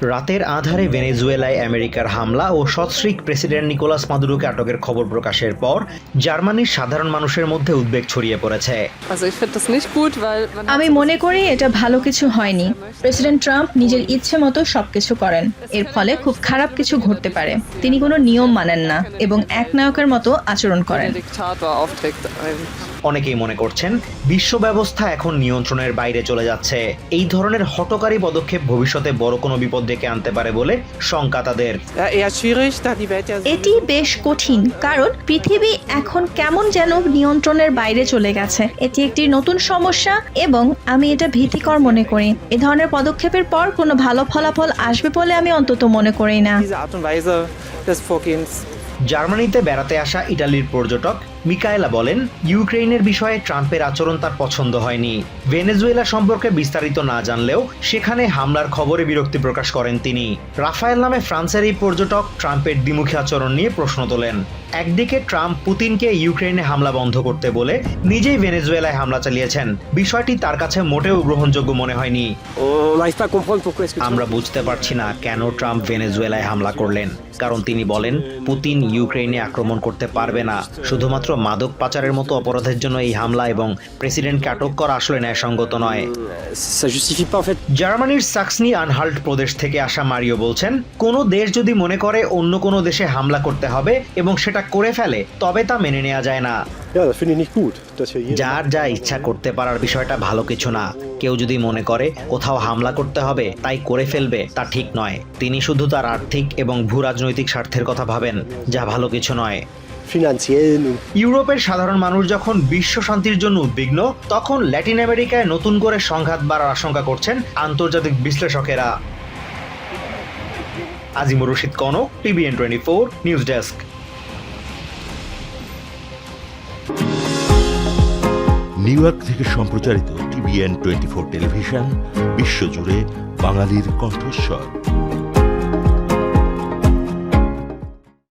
রাতের আধারে ভেনেজুয়েলায় আমেরিকার হামলা ও সৎশ্রীক প্রেসিডেন্ট নিকোলাস মাদুরোকে আটকের খবর প্রকাশের পর জার্মানির সাধারণ মানুষের মধ্যে উদ্বেগ ছড়িয়ে পড়েছে। আমি মনে করি এটা ভালো কিছু হয়নি। প্রেসিডেন্ট ট্রাম্প নিজের ইচ্ছে মতো সবকিছু করেন। এর ফলে খুব খারাপ কিছু ঘটতে পারে। তিনি কোনো নিয়ম মানেন না এবং একনায়কের মতো আচরণ করেন। অনেকেই মনে করছেন বিশ্ব ব্যবস্থা এখন নিয়ন্ত্রণের বাইরে চলে যাচ্ছে। এই ধরনের হটকারী পদক্ষেপ ভবিষ্যতে বড় কোনো বিপদ ডেকে আনতে পারে বলে শঙ্কা তাদের। এটি বেশ কঠিন কারণ পৃথিবী এখন কেমন যেন নিয়ন্ত্রণের বাইরে চলে গেছে। এটি একটি নতুন সমস্যা এবং আমি এটা ভীতিকর মনে করি। এ ধরনের পদক্ষেপের পর কোনো ভালো ফলাফল আসবে বলে আমি অন্তত মনে করি না। জার্মানিতে বেড়াতে আসা ইটালির পর্যটক মিকায়েলা বলেন ইউক্রেনের বিষয়ে ট্রাম্পের আচরণ তার পছন্দ হয়নি। ভেনেজুয়েলা সম্পর্কে বিস্তারিত না জানলেও সেখানে হামলার খবরে বিরক্তি প্রকাশ করেন তিনি। রাফায়েল নামে ফ্রান্সের এই পর্যটক ট্রাম্পের দ্বিমুখী আচরণ নিয়ে প্রশ্ন তোলেন। একদিকে ট্রাম্প পুতিনকে ইউক্রেনে হামলা বন্ধ করতে বলে নিজেই ভেনেজুয়েলায় হামলা চালিয়েছেন। বিষয়টি তার কাছে মোটেও গ্রহণযোগ্য মনে হয়নি। আমরা বুঝতে পারছি না কেন ট্রাম্প ভেনেজুয়েলায় হামলা করলেন। কারণ তিনি বলেন, পুতিন ইউক্রেনে আক্রমণ করতে পারবে না। শুধুমাত্র মাদক পাচারের মতো অপরাধের জন্য এই হামলা এবং প্রেসিডেন্টকে আটক করা আসলে ন্যায়সঙ্গত নয়। জার্মানির সাক্সনি আনহাল্ট প্রদেশ থেকে আসা মারিও বলছেন কোনো দেশ যদি মনে করে অন্য কোনো দেশে হামলা করতে হবে এবং সেটা করে ফেলে তবে তা মেনে নেওয়া যায় না। যার যা ইচ্ছা করতে পারার বিষয়টা ভালো কিছু না। কেউ যদি মনে করে কোথাও হামলা করতে হবে তাই করে ফেলবে তা ঠিক নয়। তিনি শুধু তার আর্থিক এবং ভূ রাজনৈতিক স্বার্থের কথা ভাবেন যা ভালো কিছু নয়। ইউরোপের সাধারণ মানুষ যখন বিশ্ব শান্তির জন্য উদ্বিগ্ন তখন ল্যাটিন আমেরিকায় নতুন করে সংঘাত বাড়ার আশঙ্কা করছেন আন্তর্জাতিক বিশ্লেষকেরা। Azimur Rashid Kanak TVN twenty four news desk. New York থেকে সম্প্রচারিত টিভিএন টোয়েন্টি ফোর টেলিভিশন বিশ্বজুড়ে বাঙালির কণ্ঠস্বর।